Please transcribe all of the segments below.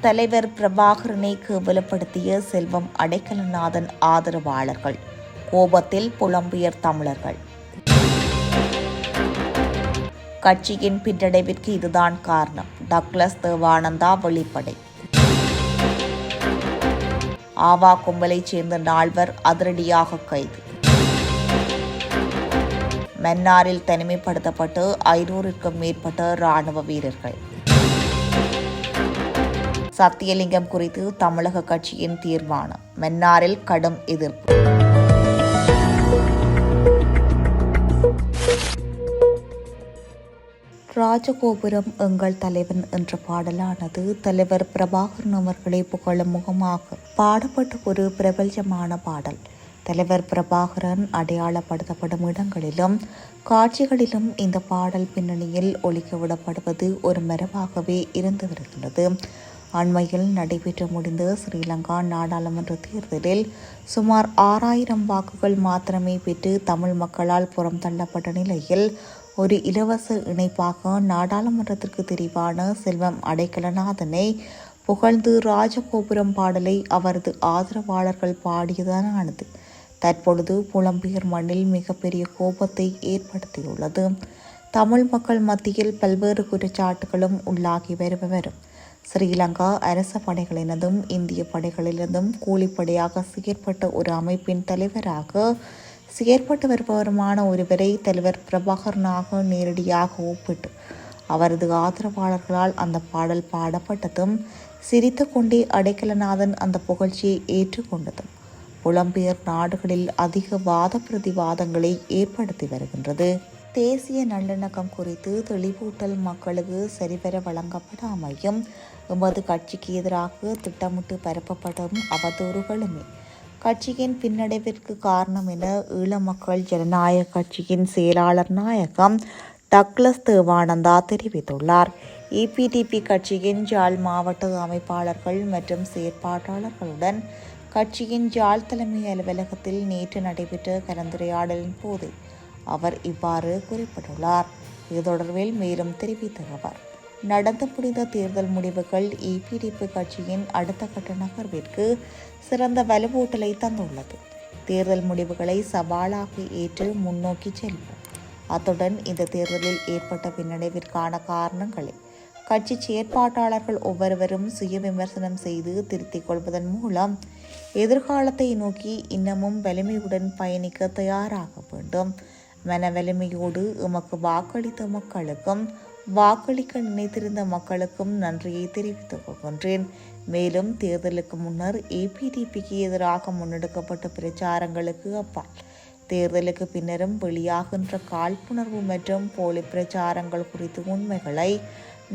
தலைவர் பிரபாகரனை கேவலப்படுத்திய செல்வம் அடைக்கலநாதன் ஆதரவாளர்கள். கோபத்தில் புலம்பெயர் தமிழர்கள். கட்சியின் பின்னடைவிற்கு இதுதான் காரணம். டக்ளஸ் தேவானந்தா வெளிப்படை. ஆவா கும்பலைச் சேர்ந்த நால்வர் அதிரடியாக கைது. மன்னாரில் தனிமைப்படுத்தப்பட்டு ஐநூறுக்கும் மேற்பட்ட ராணுவ வீரர்கள். சத்தியலிங்கம் குறித்து தமிழக கட்சியின் தீர்மானம். மன்னாரில் கடும் எதிர்ப்பு. ராஜகோபுரம் எங்கள் தலைவன் என்ற பாடலானது தலைவர் பிரபாகரன் அவர்களை புகழும் முகமாக பாடப்பட்ட ஒரு பிரபல்யமான பாடல். தலைவர் பிரபாகரன் அடையாளப்படுத்தப்படும் இடங்களிலும் காட்சிகளிலும் இந்த பாடல் பின்னணியில் ஒழிக்க விடப்படுவது ஒரு மரபாகவே இருந்து வருகின்றது அண்மையில் நடைபெற்று முடிந்த ஸ்ரீலங்கா நாடாளுமன்ற தேர்தலில் சுமார் ஆறாயிரம் வாக்குகள் மாத்திரமே பெற்று தமிழ் மக்களால் புறம் தள்ளப்பட்ட நிலையில் ஒரு இலவச இணைப்பாக நாடாளுமன்றத்திற்கு தெரிவான செல்வம் அடைக்கலநாதனை புகழ்ந்து ராஜகோபுரம் பாடலை அவரது ஆதரவாளர்கள் பாடியதானது தற்பொழுது புலம்பெயர் மண்ணில் மிகப்பெரிய கோபத்தை ஏற்படுத்தியுள்ளது. தமிழ் மக்கள் மத்தியில் பல்வேறு குற்றச்சாட்டுகளும் உள்ளாகி வருபவரும் ஸ்ரீலங்கா அரச படைகளினதும் இந்திய படைகளினதும் கூலிப்படையாக செயற்பட்ட ஒரு அமைப்பின் தலைவராக செயற்பட்டு வருபவருமான ஒருவரை தலைவர் பிரபாகரனாக நேரடியாக ஒப்பிட்டு அவரது ஆதரவாளர்களால் அந்த பாடல் பாடப்பட்டதும் சிரித்து கொண்டே அடைக்கலநாதன் அந்த புகழ்ச்சியை ஏற்றுக்கொண்டதும் புலம்பெயர் நாடுகளில் அதிக வாத பிரதிவாதங்களை ஏற்படுத்தி வருகின்றது. தேசிய நல்லிணக்கம் குறித்து தெளிவூட்டல் மக்களுக்கு சரிவர வழங்கப்படாமையும் எமது கட்சிக்கு எதிராக திட்டமிட்டு பரப்பப்படும் அவதூறுகளுமே. கட்சியின் பின்னடைவிற்கு காரணம் என ஈழ மக்கள் ஜனநாயக கட்சியின் செயலாளர் நாயகம் டக்ளஸ் தேவானந்தா தெரிவித்துள்ளார். இபிடிபி கட்சியின் ஜாழ் மாவட்ட அமைப்பாளர்கள் மற்றும் செயற்பாட்டாளர்களுடன் கட்சியின் ஜாழ் தலைமை அலுவலகத்தில் நேற்று நடைபெற்ற கலந்துரையாடலின் போது அவர் இவ்வாறு குறிப்பிட்டுள்ளார். இது தொடர்பில் மேலும் தெரிவித்த அவர். நடந்து முடிந்த தேர்தல் முடிவுகள் இபிடிபி கட்சியின் அடுத்த கட்ட நகர்விற்கு சிறந்த வலுவூட்டலை தந்துள்ளது. தேர்தல் முடிவுகளை சவாலாக ஏற்று முன்னோக்கி செல்வோம். அத்துடன் இந்த தேர்தலில் ஏற்பட்ட பின்னடைவிற்கான காரணங்களை கட்சி செயற்பாட்டாளர்கள் ஒவ்வொருவரும் சுய விமர்சனம் செய்து திருத்திக் கொள்வதன் மூலம் எதிர்காலத்தை நோக்கி இன்னமும் வலிமையுடன் பயணிக்க தயாராக வேண்டும். மனவலிமையோடு உமக்கு எமக்கு வாக்களித்த மக்களுக்கும் வாக்களிக்க நினைத்திருந்த மக்களுக்கும் நன்றியை தெரிவித்துக் கொள்கின்றேன். மேலும் தேர்தலுக்கு முன்னர் ஏபிடிபிக்கு எதிராக முன்னெடுக்கப்பட்ட பிரச்சாரங்களுக்கு அப்பால். தேர்தலுக்கு பின்னரும் வெளியாகின்ற காழ்ப்புணர்வு மற்றும் போலி பிரச்சாரங்கள் குறித்து உண்மைகளை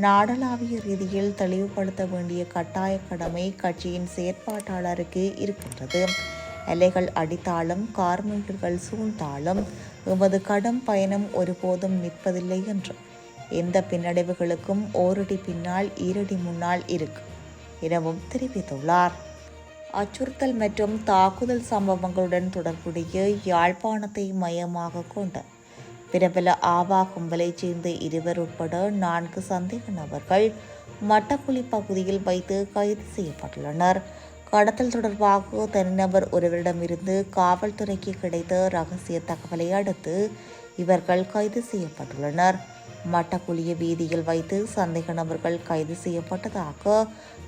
நாடளாவிய ரீதியில் தெளிவுபடுத்த வேண்டிய கட்டாய கடமை கட்சியின் செயற்பாட்டாளருக்கு இருக்கின்றது. அலைகள் அடித்தாலும் கார்மிகர்கள் சூழ்ந்தாலும் எமது கடும் பயணம் ஒருபோதும் நிற்பதில்லை என்று. எந்த பின்னடைவுகளுக்கும் ஓரடி பின்னால் ஈரடி முன்னால் இருக்கு. எனவும் தெரிவித்துள்ளார். அச்சுறுத்தல் மற்றும் தாக்குதல் சம்பவங்களுடன் தொடர்புடைய யாழ்ப்பாணத்தை மையமாக கொண்ட பிரபல ஆவா கும்பலைச் சேர்ந்த இருவர் உட்பட நான்கு சந்தேக நபர்கள் மட்டக்குழி பகுதியில் வைத்து கைது செய்யப்பட்டுள்ளனர். கடத்தல் தொடர்பாக தனிநபர் ஒருவரிடமிருந்து காவல்துறைக்கு கிடைத்த ரகசிய தகவலை அடுத்து இவர்கள் கைது செய்யப்பட்டுள்ளனர். மட்டக்குழிய வீதியில் வைத்து சந்தேக நபர்கள் கைது செய்யப்பட்டதாக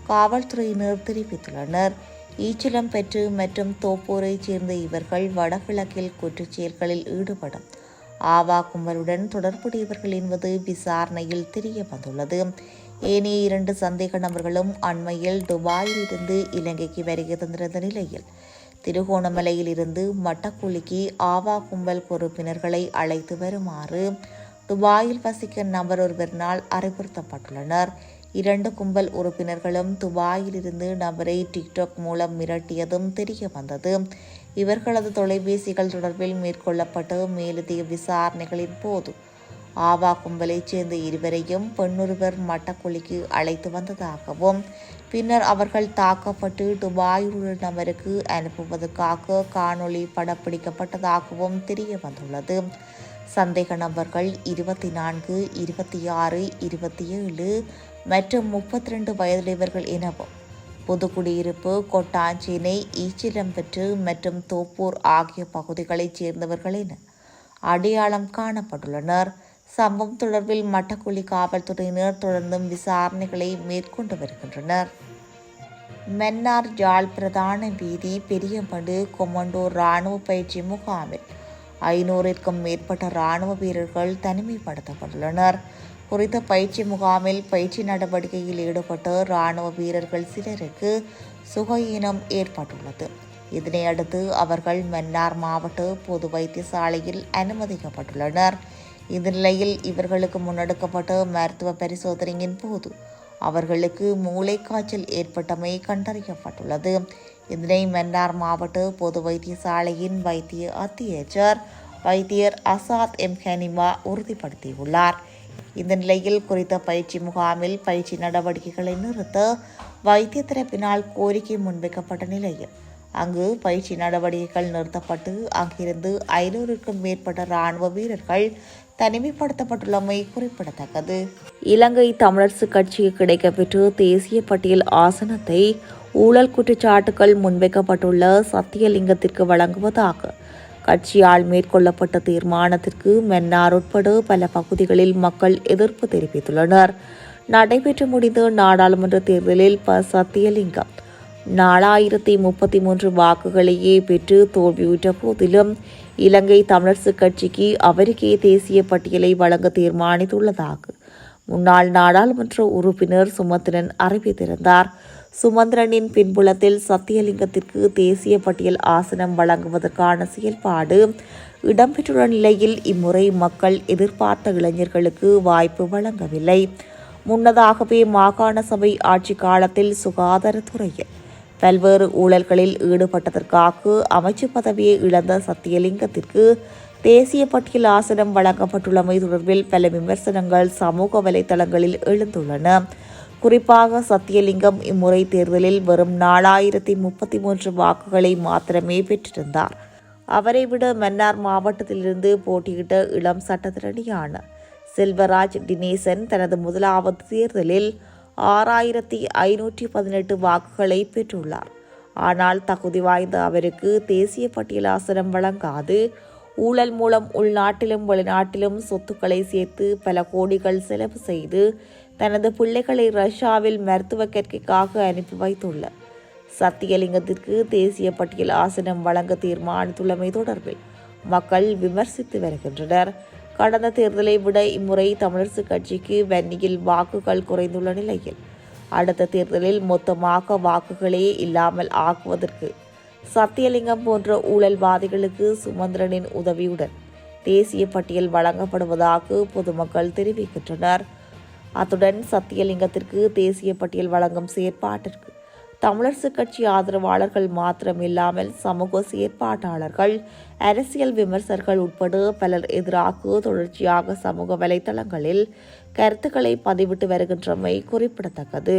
காவல்துறையினர் தெரிவித்துள்ளனர். ஈச்சலம் பெற்று மற்றும் தோப்பூரைச் சேர்ந்த இவர்கள் வடகிழக்கில் குற்றச்செயல்களில் ஈடுபடும். ஆவா கும்பலுடன் தொடர்புடையவர்கள் என்பது விசாரணையில் தெரிய வந்துள்ளது ஏனைய இரண்டு சந்தேக நபர்களும் அண்மையில் துபாயில் இருந்து இலங்கைக்கு வருகை தந்திருந்த நிலையில் திருகோணமலையில் இருந்து மட்டக்குழிக்கு ஆவா கும்பல் பொறுப்பினர்களை அழைத்து வருமாறு துபாயில் வசிக்கும் நபர் ஒருவரினால் அறிவுறுத்தப்பட்டுள்ளனர். இரண்டு கும்பல் உறுப்பினர்களும் துபாயிலிருந்து நபரை டிக்டாக் மூலம் மிரட்டியதும் தெரிய வந்தது. இவர்களது தொலைபேசிகள் தொடர்பில் மேற்கொள்ளப்பட்டு மேலதிக விசாரணைகளின் போது ஆவா கும்பலைச் சேர்ந்த இருவரையும் பெண்ணொருவர் மட்டக்குழிக்கு அழைத்து வந்ததாகவும் பின்னர் அவர்கள் தாக்கப்பட்டு துபாயில் உள்ள நபருக்கு அனுப்புவதற்காக காணொளி படப்பிடிக்கப்பட்டதாகவும் தெரிய வந்துள்ளது சந்தேக நபர்கள் இருபத்தி நான்கு இருபத்தி ஆறு இருபத்தி ஏழு மற்றும் முப்பத்தி ரெண்டு வயதுடையவர்கள் எனவும் புதுக்குடியிருப்பு கொட்டாஞ்சேனை ஈச்சிலம்பெற்று மற்றும் தோப்பூர் ஆகிய பகுதிகளைச் சேர்ந்தவர்கள் என அடையாளம் காணப்பட்டுள்ளனர். சம்பவம் தொடர்பில் மட்டக்குழி காவல்துறையினர் தொடர்ந்தும் விசாரணைகளை மேற்கொண்டு வருகின்றனர். மன்னார் யாழ் பிரதான வீதி பெரியம்படு கொமண்டோ இராணுவ பயிற்சி முகாமில் ஐநூறிற்கும் மேற்பட்ட இராணுவ வீரர்கள் தனிமைப்படுத்தப்பட்டுள்ளனர். குறித்த பயிற்சி முகாமில் பயிற்சி நடவடிக்கையில் ஈடுபட்ட இராணுவ வீரர்கள் சிலருக்கு சுகயீனம் ஏற்பட்டுள்ளது. இதனை அடுத்து அவர்கள் மன்னார் மாவட்ட பொது வைத்தியசாலையில் அனுமதிக்கப்பட்டுள்ளனர். இந்நிலையில் இவர்களுக்கு முன்னெடுக்கப்பட்ட மருத்துவ பரிசோதனையின் போது அவர்களுக்கு மூளைக்காய்ச்சல் ஏற்பட்டமை கண்டறியப்பட்டுள்ளது. இதனை மன்னார் மாவட்ட பொது வைத்தியசாலையின் வைத்திய அத்தியட்சர் வைத்தியர் அசாத் எம் ஹனிமா உறுதிப்படுத்தியுள்ளார். இந்த நிலையில் குறித்த பயிற்சி முகாமில் பயிற்சி நடவடிக்கைகளை நிறுத்த வைத்திய தரப்பினால் கோரிக்கை முன்வைக்கப்பட்ட நிலையில் அங்கு பயிற்சி நடவடிக்கைகள் நிறுத்தப்பட்டு அங்கிருந்து ஐநூறுக்கும் மேற்பட்ட இராணுவ வீரர்கள் தனிமைப்படுத்தப்பட்டுள்ளமை குறிப்பிடத்தக்கது. இலங்கை தமிழரசு கட்சிக்கு கிடைக்கப்பெற்று தேசிய பட்டியல் ஆசனத்தை ஊழல் குற்றச்சாட்டுகள் முன்வைக்கப்பட்டுள்ள சத்தியலிங்கத்திற்கு வழங்குவதாக கட்சியால் மேற்கொள்ளப்பட்ட தீர்மானத்திற்கு மென்னார் உட்பட பல பகுதிகளில் மக்கள் எதிர்ப்பு தெரிவித்துள்ளனர். நடைபெற்று முடிந்த நாடாளுமன்ற தேர்தலில் ப சத்தியலிங்கம் நாலாயிரத்தி முப்பத்தி மூன்று வாக்குகளையே பெற்று தோல்வியுற்ற போதிலும் இலங்கை தமிழரசுக் கட்சிக்கு அவருக்கே தேசிய பட்டியலை வழங்க தீர்மானித்துள்ளதாக முன்னாள் நாடாளுமன்ற உறுப்பினர் சுமந்திரன் அறிவித்திருந்தார். சுமந்திரனின் பின்புலத்தில் சத்தியலிங்கத்திற்கு தேசிய பட்டியல் ஆசனம் வழங்குவதற்கான செயல்பாடு இடம்பெற்றுள்ள நிலையில் இம்முறை மக்கள் எதிர்பார்த்த இளைஞர்களுக்கு வாய்ப்பு வழங்கவில்லை. முன்னதாகவே மாகாண சபை ஆட்சி காலத்தில் சுகாதாரத்துறையில் பல்வேறு ஊழல்களில் ஈடுபட்டதற்காக அமைச்சு பதவியை இழந்த சத்தியலிங்கத்திற்கு தேசிய பட்டியல் ஆசனம் வழங்கப்பட்டுள்ளமை தொடர்பில் பல விமர்சனங்கள் சமூக வலைதளங்களில் எழுந்துள்ளன. குறிப்பாக சத்தியலிங்கம் இம்முறை தேர்தலில் வெறும் நாலாயிரத்தி முப்பத்தி மூன்று வாக்குகளை மாத்திரமே பெற்றிருந்தார். அவரை விட மன்னார் மாவட்டத்திலிருந்து போட்டியிட்ட இளம் சட்டத்திரணியான செல்வராஜ் டினேசன் தனது முதலாவது தேர்தலில் ஆறாயிரத்தி ஐநூற்றி பதினெட்டு வாக்குகளை பெற்றுள்ளார். ஆனால் தகுதி வாய்ந்த அவருக்கு தேசிய பட்டியல் ஆசனம் வழங்காது. ஊழல் மூலம் உள்நாட்டிலும் வெளிநாட்டிலும் சொத்துக்களை சேர்த்து பல கோடிகள் செலவு செய்து தனது பிள்ளைகளை ரஷ்யாவில் மருத்துவ கற்கைக்காக அனுப்பி வைத்துள்ளார். சத்தியலிங்கத்திற்கு தேசிய பட்டியல் ஆசனம் வழங்க தீர்மானித்துள்ளமை தொடர்பில் மக்கள் விமர்சித்து வருகின்றனர். கடந்த தேர்தலை விட இம்முறை தமிழரசு கட்சிக்கு வன்னியில் வாக்குகள் குறைந்துள்ள நிலையில் அடுத்த தேர்தலில் மொத்தமாக வாக்குகளே இல்லாமல் ஆக்குவதற்கு சத்தியலிங்கம் போன்ற ஊழல்வாதிகளுக்கு சுமந்திரனின் உதவியுடன் தேசிய பட்டியல் வழங்கப்படுவதாக பொதுமக்கள் தெரிவிக்கின்றனர். அத்துடன் சத்தியலிங்கத்திற்கு தேசிய பட்டியல் வழங்கும் செயற்பாட்டிற்கு தமிழரசு கட்சி ஆதரவாளர்கள் மாத்திரமில்லாமல் சமூக செயற்பாட்டாளர்கள் அரசியல் விமர்சகர்கள் உட்பட பலர் எதிராக தொடர்ச்சியாக சமூக வலைதளங்களில் கருத்துக்களை பதிவிட்டு வருகின்றமை குறிப்பிடத்தக்கது.